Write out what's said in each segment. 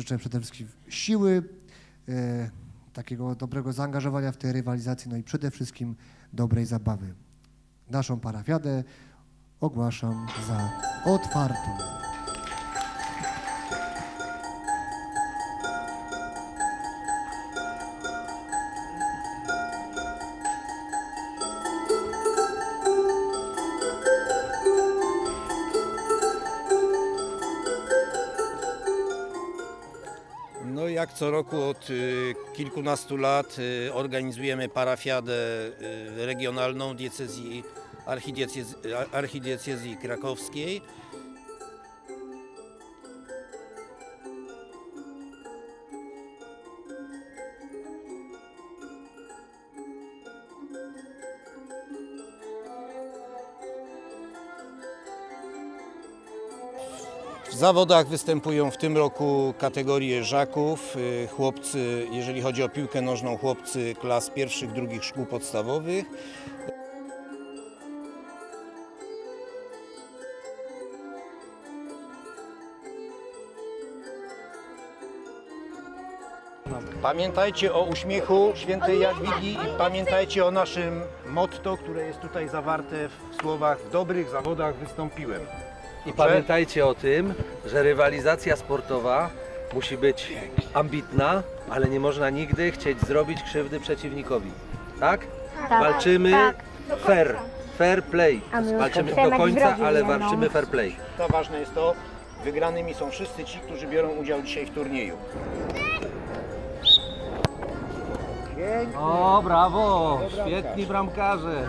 Życzę przede wszystkim siły, e, takiego dobrego zaangażowania w tej rywalizacji, no i przede wszystkim dobrej zabawy. Naszą parafiadę ogłaszam za otwartą. Jak co roku od y, kilkunastu lat y, organizujemy parafiadę y, regionalną diecezji, archidiecezji, archidiecezji krakowskiej. W zawodach występują w tym roku kategorie żaków, y, chłopcy, jeżeli chodzi o piłkę nożną, chłopcy klas pierwszych, drugich szkół podstawowych. Pamiętajcie o uśmiechu świętej Jadwigi i pamiętajcie o naszym motto, które jest tutaj zawarte w słowach w dobrych zawodach wystąpiłem. I pamiętajcie o tym, że rywalizacja sportowa musi być ambitna, ale nie można nigdy chcieć zrobić krzywdy przeciwnikowi. Tak? Walczymy fair, fair play. Walczymy do końca, ale no. walczymy fair play. To ważne jest to, wygranymi są wszyscy ci, którzy biorą udział dzisiaj w turnieju. O, brawo! Świetni bramkarze.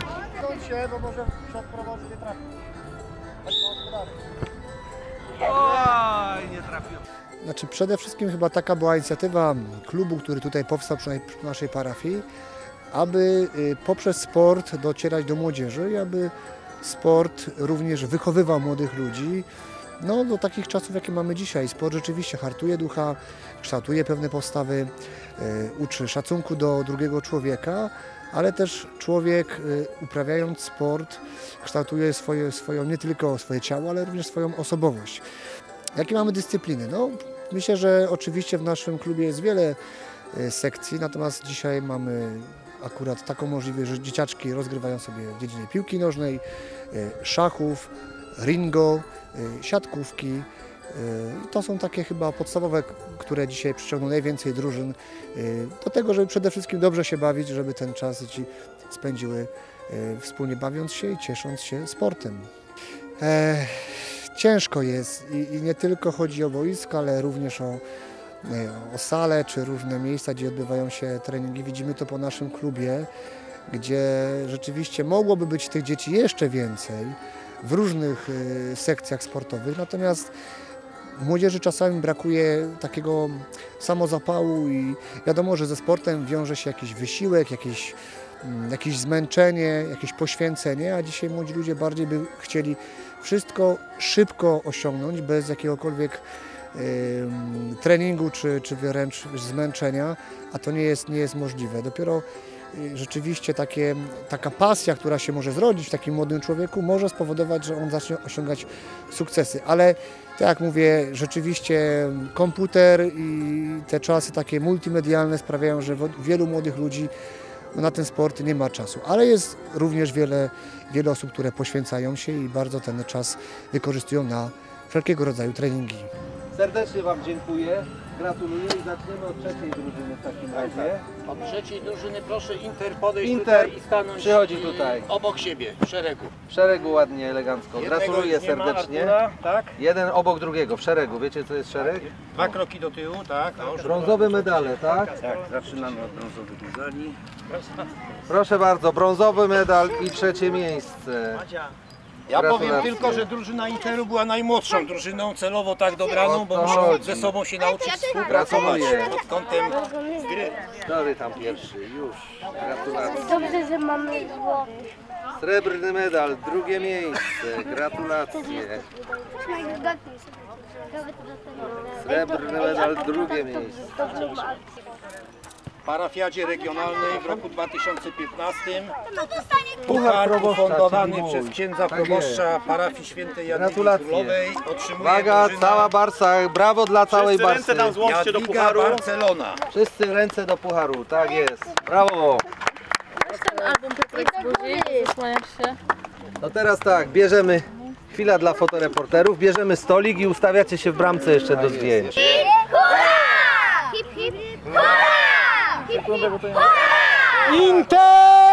Oj, nie trafiłem. Znaczy przede wszystkim chyba taka była inicjatywa klubu, który tutaj powstał przy naszej parafii, aby y, poprzez sport docierać do młodzieży i aby sport również wychowywał młodych ludzi no, do takich czasów, jakie mamy dzisiaj. Sport rzeczywiście hartuje ducha, kształtuje pewne postawy, y, uczy szacunku do drugiego człowieka, ale też człowiek y, uprawiając sport kształtuje swoje, swoją, nie tylko swoje ciało, ale również swoją osobowość. Jakie mamy dyscypliny? No, myślę, że oczywiście w naszym klubie jest wiele e, sekcji, natomiast dzisiaj mamy akurat taką możliwość, że dzieciaczki rozgrywają sobie w dziedzinie piłki nożnej, e, szachów, ringo, siatkówki. I To są takie chyba podstawowe, które dzisiaj przyciągną najwięcej drużyn e, do tego, żeby przede wszystkim dobrze się bawić, żeby ten czas dzieci spędziły e, wspólnie bawiąc się i ciesząc się sportem. E, ciężko jest i, nie tylko chodzi o boisko, ale również o, e, o salę czy różne miejsca, gdzie odbywają się treningi. Widzimy to po naszym klubie, gdzie rzeczywiście mogłoby być tych dzieci jeszcze więcej w różnych e, sekcjach sportowych, natomiast młodzieży czasami brakuje takiego samozapału i wiadomo, że ze sportem wiąże się jakiś wysiłek, jakieś, mm, jakieś zmęczenie, jakieś poświęcenie, a dzisiaj młodzi ludzie bardziej by chcieli wszystko szybko osiągnąć, bez jakiegokolwiek treningu czy, czy wręcz zmęczenia, a to nie jest, nie jest możliwe. Dopiero rzeczywiście takie, taka pasja, która się może zrodzić w takim młodym człowieku, może spowodować, że on zacznie osiągać sukcesy. Ale tak jak mówię, rzeczywiście komputer i te czasy takie multimedialne sprawiają, że wielu młodych ludzi na ten sport nie ma czasu. Ale jest również wiele, wiele osób, które poświęcają się i bardzo ten czas wykorzystują na wszelkiego rodzaju treningi. Serdecznie Wam dziękuję, gratuluję i zaczniemy od trzeciej drużyny w takim razie. Od trzeciej drużyny proszę Inter podejść Inter tutaj i stanąć przychodzi tutaj. obok siebie, w szeregu. W szeregu ładnie, elegancko. Jednego Gratuluję nie ma, serdecznie. Artura, tak? Jeden obok drugiego, w szeregu. Wiecie co jest szereg? Dwa kroki do tyłu, tak? O, Brązowe medale, tak? Tak, zaczynamy od brązowych medali. Proszę bardzo, brązowy medal i trzecie miejsce. Ja powiem tylko, że drużyna Interu była najmłodszą drużyną, celowo tak dobraną, bo muszą ze sobą się nauczyć współpracować pod kątem gry. Który tam pierwszy? Już. Gratulacje. Dobrze, że mamy złoty. Srebrny medal, drugie miejsce. Gratulacje. Srebrny medal, drugie miejsce. Parafiadzie regionalnej w roku 2015. Puchar ufundowany przez księdza Tak proboszcza parafii świętej Jadwigi. Królowej. Otrzymuje Uwaga, cała Barsa, brawo dla całej Wszyscy ręce Barsy. tam złączcie do Jadwiga pucharu. Barcelona. Wszyscy ręce do pucharu, tak jest. Brawo. Ten album Piotrek z buzi, zasłaniasz się. No teraz tak, bierzemy, chwila dla fotoreporterów, bierzemy stolik i ustawiacie się w bramce jeszcze do zdjęć. Inter!